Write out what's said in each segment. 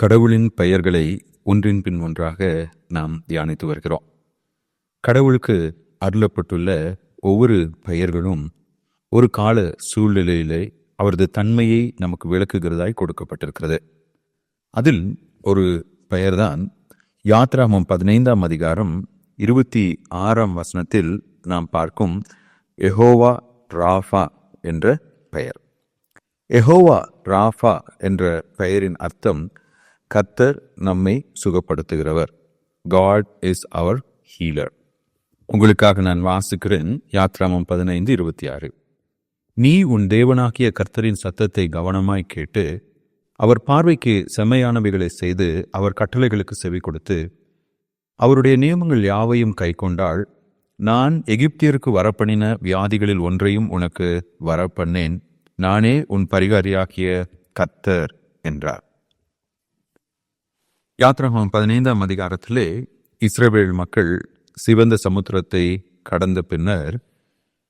கடவுளின் பெயர்களை ஒன்றின் பின் ஒன்றாக நாம் தியானித்து வருகிறோம். கடவுளுக்கு அருளப்பட்டுள்ள ஒவ்வொரு பெயர்களும் ஒரு கால சூழ்நிலையிலே அவரது தன்மையை நமக்கு விளக்குகிறதாய் கொடுக்கப்பட்டிருக்கிறது. அதில் ஒரு பெயர்தான் யாத்ராமம் பதினைந்தாம் அதிகாரம் இருபத்தி ஆறாம் வசனத்தில் நாம் பார்க்கும் எஹோவா ராஃபா என்ற பெயர். எஹோவா ராஃபா என்ற பெயரின் அர்த்தம் கத்தர் நம்மை சுகப்படுத்துகிறவர். காட் இஸ் அவர் ஹீலர் உங்களுக்காக நான் வாசிக்கிறேன் யாத்ராமம் பதினைந்து இருபத்தி ஆறு. நீ உன் தேவனாகிய கர்த்தரின் சத்தத்தை கவனமாய் கேட்டு அவர் பார்வைக்கு செம்மையானவைகளை செய்து அவர் கட்டளைகளுக்கு செவி கொடுத்து அவருடைய நியமங்கள் யாவையும் கைக்கொண்டால் நான் எகிப்தியருக்கு வரப்பண்ணின வியாதிகளில் ஒன்றையும் உனக்கு வரப்பண்ணேன் நானே உன் பரிகாரியாகிய கத்தர் என்றார். யாத்ராகம் பதினைந்தாம் அதிகாரத்திலே இஸ்ரேவேல் மக்கள் சிவந்த சமுத்திரத்தை கடந்த பின்னர்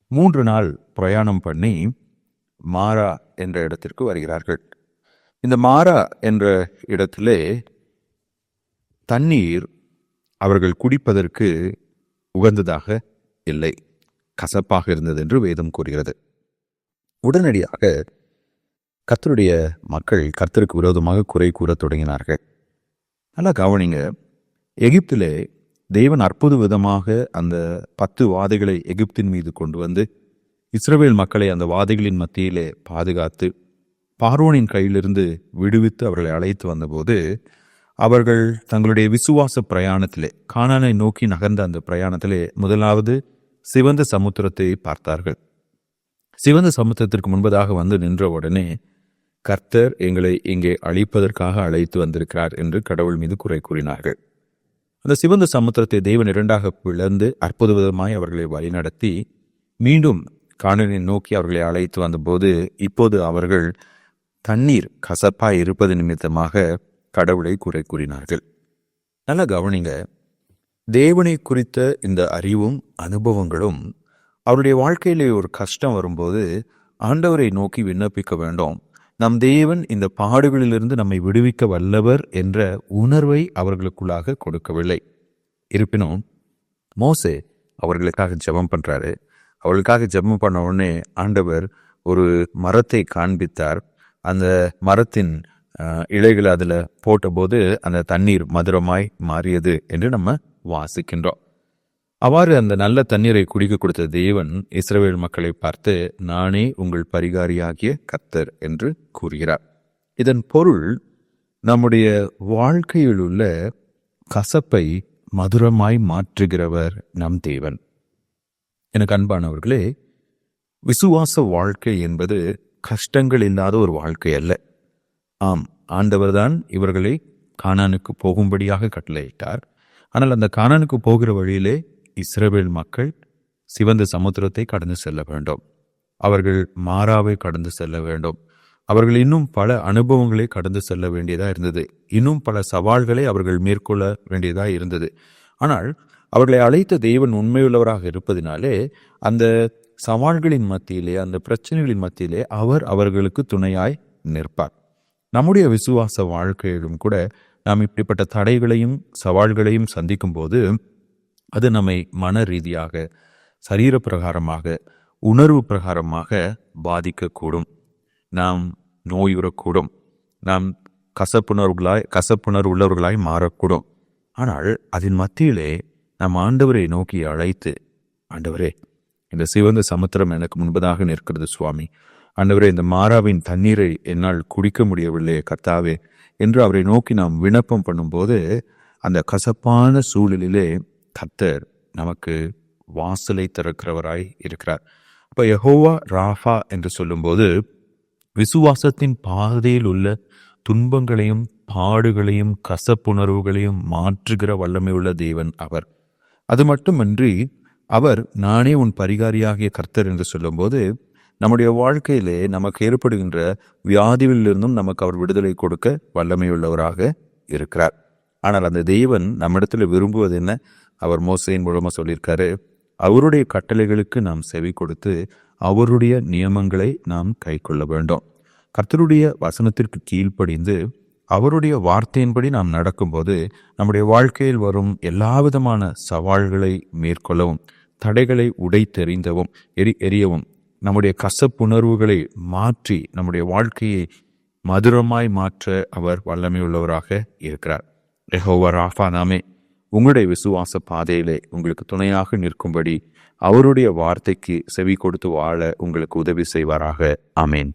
மூன்று நாள் பிரயாணம் பண்ணி மாரா என்ற இடத்திற்கு வருகிறார்கள். இந்த மாரா என்ற இடத்திலே தண்ணீர் அவர்கள் குடிப்பதற்கு உகந்ததாக இல்லை. கசப்பாக இருந்தது என்று வேதம் கூறுகிறது. உடனடியாக கர்த்தருடைய மக்கள் கர்த்தருக்கு விரோதமாக குறை கூறத் தொடங்கினார்கள். நல்லா கவனிங்க. எகிப்திலே தேவன் அற்புத விதமாக அந்த பத்து வாதைகளை எகிப்தின் மீது கொண்டு வந்து இஸ்ரவேல் மக்களை அந்த வாதைகளின் மத்தியிலே பாதுகாத்து பார்வோனின் கையிலிருந்து விடுவித்து அவர்களை அழைத்து வந்தபோது அவர்கள் தங்களுடைய விசுவாச பிரயாணத்திலே காணானை நோக்கி நகர்ந்த அந்த பிரயாணத்திலே முதலாவது சிவந்த சமுத்திரத்தை பார்த்தார்கள். சிவந்த சமுத்திரத்திற்கு முன்பதாக வந்து நின்ற உடனே கர்த்தர் எங்களை இங்கே அழிப்பதற்காக அழைத்து வந்திருக்கிறார் என்று கடவுள் மீது குறை கூறினார்கள். அந்த சிவந்த சமுத்திரத்தை தேவன் இரண்டாக பிளந்து அற்புத விதமாய் அவர்களை வழிநடத்தி மீண்டும் காணலை நோக்கி அவர்களை அழைத்து வந்தபோது இப்போது அவர்கள் தண்ணீர் கசப்பாய் இருப்பது நிமித்தமாக கடவுளை குறை கூறினார்கள். நல்லா கவனிங்க. தேவனை குறித்த இந்த அறிவும் அனுபவங்களும் அவருடைய வாழ்க்கையிலே ஒரு கஷ்டம் வரும்போது ஆண்டவரை நோக்கி விண்ணப்பிக்க வேண்டும். நம் தேவன் இந்த பாடுகளிலிருந்து நம்மை விடுவிக்க வல்லவர் என்ற உணர்வை அவர்களுக்குள்ளாக கொடுக்கவில்லை. இருப்பினும் மோசே அவர்களுக்காக ஜெபம் பண்ணுறாரு அவர்களுக்காக ஜெபம் பண்ண உடனே ஆண்டவர் ஒரு மரத்தை காண்பித்தார். அந்த மரத்தின் இலைகளை அதில் போட்டபோது அந்த தண்ணீர் மதுரமாய் மாறியது என்று நம்ம வாசிக்கின்றோம். அவ்வாறு அந்த நல்ல தண்ணீரை குடிக்க கொடுத்த தேவன் இஸ்ரவேல் மக்களை பார்த்து நானே உங்கள் பரிகாரியாகிய கத்தர் என்று கூறுகிறார். இதன் பொருள் நம்முடைய வாழ்க்கையில் உள்ள கசப்பை மதுரமாய் மாற்றுகிறவர் நம் தேவன். எனக்கு அன்பானவர்களே விசுவாச வாழ்க்கை என்பது கஷ்டங்கள் இல்லாத ஒரு வாழ்க்கை அல்ல. ஆம் ஆண்டவர்தான் இவர்களை கானானுக்கு போகும்படியாக கட்டளையிட்டார். ஆனால் அந்த கானானுக்கு போகிற வழியிலே இஸ்ரேபேல் மக்கள் சிவந்த சமுத்திரத்தை கடந்து செல்ல வேண்டும். அவர்கள் மாறாவை கடந்து செல்ல வேண்டும். அவர்கள் இன்னும் பல அனுபவங்களை கடந்து செல்ல வேண்டியதா இருந்தது. இன்னும் பல சவால்களை அவர்கள் மேற்கொள்ள வேண்டியதாக இருந்தது. ஆனால் அவர்களை அழைத்த தெய்வன் உண்மையுள்ளவராக இருப்பதினாலே அந்த சவால்களின் மத்தியிலே அந்த பிரச்சனைகளின் மத்தியிலே அவர் அவர்களுக்கு துணையாய் நிற்பார். நம்முடைய விசுவாச வாழ்க்கையிலும் கூட நாம் இப்படிப்பட்ட தடைகளையும் சவால்களையும் சந்திக்கும் போது அது நம்மை மன ரீதியாக சரீர பிரகாரமாக உணர்வு பிரகாரமாக பாதிக்கக்கூடும். நாம் நோயுறக்கூடும். நாம் கசப்புணர்வுகளாய் கசப்புணர்வு உள்ளவர்களாய் மாறக்கூடும். ஆனால் அதன் மத்தியிலே நாம் ஆண்டவரை நோக்கி அழைத்து ஆண்டவரே இந்த சிவந்த சமுத்திரம் எனக்கு முன்பதாக நிற்கிறது சுவாமி. ஆண்டவரே இந்த மாறாவின் தண்ணீரை என்னால் குடிக்க முடியவில்லையே கர்த்தாவே. என்று அவரை நோக்கி நாம் விண்ணப்பம் பண்ணும்போது அந்த கசப்பான சூழலிலே கர்த்தர் நமக்கு வாசலை திறக்கிறவராய் இருக்கிறார். இப்போ யஹோவா ராஃபா என்று சொல்லும்போது விசுவாசத்தின் பாதையில் உள்ள துன்பங்களையும் பாடுகளையும் கசப்புணர்வுகளையும் மாற்றுகிற வல்லமை உள்ள தேவன் அவர். அது மட்டுமன்றி அவர் நானே உன் பரிகாரியாகிய கர்த்தர் என்று சொல்லும்போது நம்முடைய வாழ்க்கையிலே நமக்கு ஏற்படுகின்ற வியாதிகளிலிருந்தும் நமக்கு அவர் விடுதலை கொடுக்க வல்லமையுள்ளவராக இருக்கிறார். ஆனால் அந்த தெய்வன் நம்மிடத்தில் விரும்புவது என்ன? அவர் மோசையின் மூலமாக சொல்லியிருக்காரு அவருடைய கட்டளைகளுக்கு நாம் செவி கொடுத்து அவருடைய நியமங்களை நாம் கைக்கொள்ள வேண்டும். கர்த்தருடைய வசனத்திற்கு கீழ்ப்படிந்து அவருடைய வார்த்தையின்படி நாம் நடக்கும்போது நம்முடைய வாழ்க்கையில் வரும் எல்லா விதமான சவால்களை மேற்கொள்ளவும் தடைகளை உடைத்தெறிந்தவும் எரி எரியவும் நம்முடைய கசப்புணர்வுகளை மாற்றி நம்முடைய வாழ்க்கையை மதுரமாய் மாற்ற அவர் வல்லமையுள்ளவராக இருக்கிறார். ரெஹோவர் ராஃபா நாமே உங்களுடைய விசுவாச பாதையிலே உங்களுக்கு துணையாக நிற்கும்படி அவருடைய வார்த்தைக்கு செவி கொடுத்து வாழ உங்களுக்கு உதவி செய்வாராக. ஆமேன்.